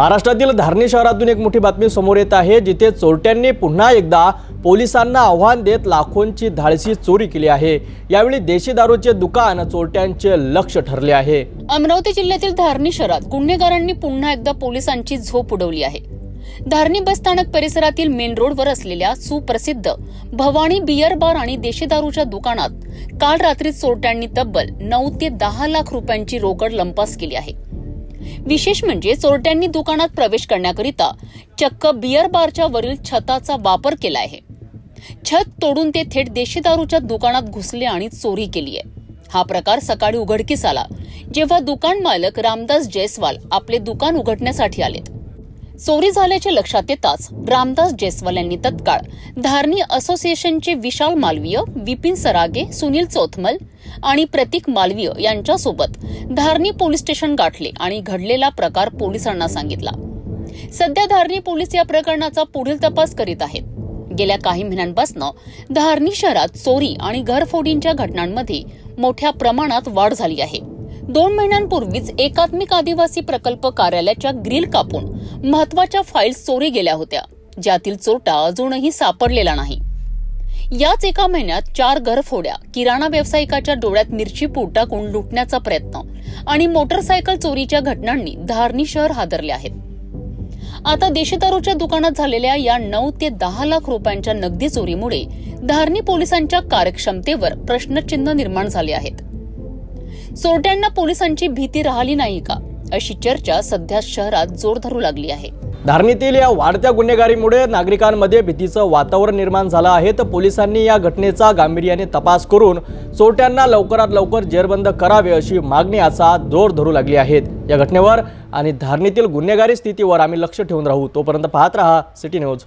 महाराष्ट्रातील धारणी शहरातून एक मोठी बातमी समोर येत आहे जिथे चोरट्यांनी पुन्हा एकदा पोलिसांना आव्हान देत लाखोंची धाडसी चोरी केली आहे. यावेळी देशी दारूचे दुकान चोरट्यांचे लक्ष ठरले आहे. अमरावती जिल्ह्यातील धारणी शहरात गुन्हेगारांनी पुन्हा एकदा पोलिसांची झोप उडवली आहे. धारणी बसस्थानक परिसरातील मेन रोडवर असलेल्या सुप्रसिद्ध भवानी बियर बार आणि देशी दारूच्या दुकानात काल रात्री चोरट्यांनी तब्बल नऊ ते दहा लाख रुपयांची रोकड लंपास केली आहे. विशेष म्हणजे चोरट्यांनी दुकानात प्रवेश करण्याकरिता चक्क बियर बारच्या वरील छताचा वापर केला आहे. छत तोडून ते थेट देशी दारूच्या दुकानात घुसले आणि चोरी केली आहे. हा प्रकार सकाळी उघडकीस आला जेव्हा दुकान मालक रामदास जयस्वाल आपले दुकान उघडण्यासाठी आलेत. चोरी झाल्याचे लक्षात येताच रामदास जयस्वाल यांनी तत्काळ धारणी असोसिएशनचे विशाल मालवीय विपिन सरागे सुनील चोथमल आणि प्रतीक मालवीय यांच्यासोबत धारणी पोलीस स्टेशन गाठले आणि घडलेला प्रकार पोलिसांना सांगितला. सध्या धारणी पोलीस या प्रकरणाचा पुढील तपास करीत आहेत. गेल्या काही महिन्यांपासून धारणी शहरात चोरी आणि घरफोडींच्या घटनांमध्ये मोठ्या प्रमाणात वाढ झाली आहे. दोन महिन्यांपूर्वीच एकात्मिक आदिवासी प्रकल्प कार्यालयाच्या ग्रिल कापून महत्त्वाच्या फाईल्स चोरी गेल्या होत्या. ज्यातील चोरटा अजूनही सापडलेला नाही. याच एका महिन्यात चार घरफोड्या किराणा व्यावसायिकाच्या डोळ्यात मिरची पूड टाकून लुटण्याचा प्रयत्न आणि मोटरसायकल चोरीच्या घटनांनी धारणी शहर हादरले आहेत. आता देशदारूच्या दुकानात झालेल्या या नऊ ते दहा लाख रुपयांच्या नगदी चोरीमुळे धारणी पोलिसांच्या कार्यक्षमतेवर प्रश्नचिन्ह निर्माण झाले आहेत. चोरट्यांना पोलिसांची भीती राहिली नाही का? अशी चर्चा सध्या शहरात जोर धरू लागली आहे. धारणीतील या वाढत्या गुन्हेगारीमुळे नागरिकांमध्ये भीतीचं वातावरण निर्माण झालं आहे. तर पोलिसांनी या घटनेचा गांभीर्याने तपास करून चोरट्यांना लवकरात लवकर जेरबंद करावे अशी मागणी आता जोर धरू लागली आहेत या घटनेवर आणि धारणीतील गुन्हेगारी स्थितीवर आम्ही लक्ष ठेवून राहू. तोपर्यंत पाहत रहा सिटी न्यूज.